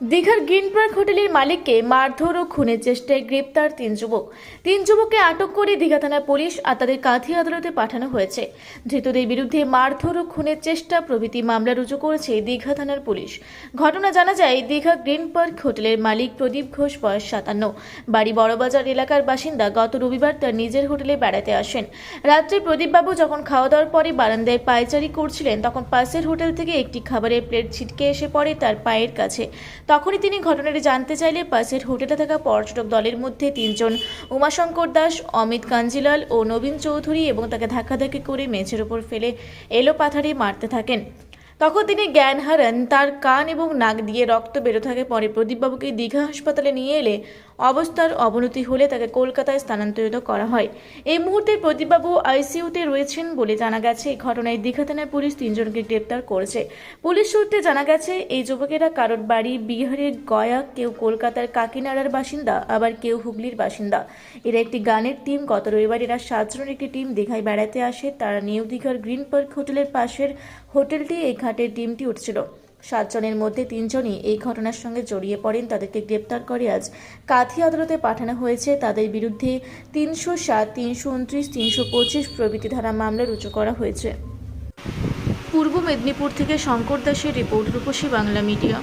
দীঘার green park হোটেলের মালিককে মারধর ও খুনের চেষ্টায় গ্রেপ্তার তিন যুবক। তিন যুবককে আটক করে দীঘা থানার পুলিশ আর তাদের কাঁথি আদালতে পাঠানো হয়েছে। ধৃতদের বিরুদ্ধে মারধর ও খুনের চেষ্টা প্রভৃতি মামলা রুজু করেছে দীঘা থানার পুলিশ। ঘটনা জানা যায়, দীঘা গ্রিন পার্ক হোটেলের মালিক প্রদীপ ঘোষ, বয়স সাতান্ন। বাড়ি বড়বাজার এলাকার বাসিন্দা গত রবিবার তার নিজের হোটেলে বেড়াতে আসেন। রাত্রে প্রদীপবাবু যখন খাওয়া দাওয়ার পরে বারান্দায় পায়চারি করছিলেন, তখন পাশের হোটেল থেকে একটি খাবারের প্লেট ছিটকে এসে পড়ে তার পায়ের কাছে। তখনই তিনি ঘটনাটি জানতে চাইলে পাশের হোটেলে থাকা পর্যটক দলের মধ্যে তিনজন উমাশঙ্কর দাস, অমিত কাঞ্জিলাল ও নবীন চৌধুরী এবং তাকে ধাক্কাধাক্কি করে মেঝের ওপর ফেলে এলো পাথারে মারতে থাকেন। তখন তিনি জ্ঞান হারান, তার কান এবং নাক দিয়ে রক্ত বেরো থাকে। পরে প্রদীপবাবুকে দীঘা হাসপাতালে নিয়ে এলে অবস্থার অবনতি হলে তাকে কলকাতায় স্থানান্তরিত করা হয়। এই মুহূর্তে প্রদীপবাবু আইসিইউতে রয়েছেন বলে জানা গেছে। ঘটনায় দীঘা থানার পুলিশ তিনজনকে গ্রেপ্তার করেছে। পুলিশ সূত্রে জানা গেছে, এই যুবকেরা কারোর বাড়ি, বিহারের গয়া, কেউ কলকাতার কাকিনাড়ার বাসিন্দা, আবার কেউ হুগলির বাসিন্দা। এরা একটি গানের টিম। গত রবিবার এরা সাতজনের একটি টিম দীঘায় বেড়াতে আসে। তারা নিউ দীঘার গ্রিন পার্ক হোটেলের পাশের হোটেলটি এই ঘাটের ডিমটি উঠছিল। সাতজনের মধ্যে তিনজনই এই ঘটনার সঙ্গে জড়িয়ে পড়েন, তাদেরকে গ্রেপ্তার করে আজ কাথি আদালতে পাঠানো হয়েছে। তাদের বিরুদ্ধে তিনশো সাত, তিনশো উনত্রিশ, তিনশো পঁচিশ প্রভৃতি ধারা মামলা রুজু করা হয়েছে। পূর্ব মেদিনীপুর থেকে শঙ্কর দাসের রিপোর্ট রূপসী বাংলা মিডিয়া।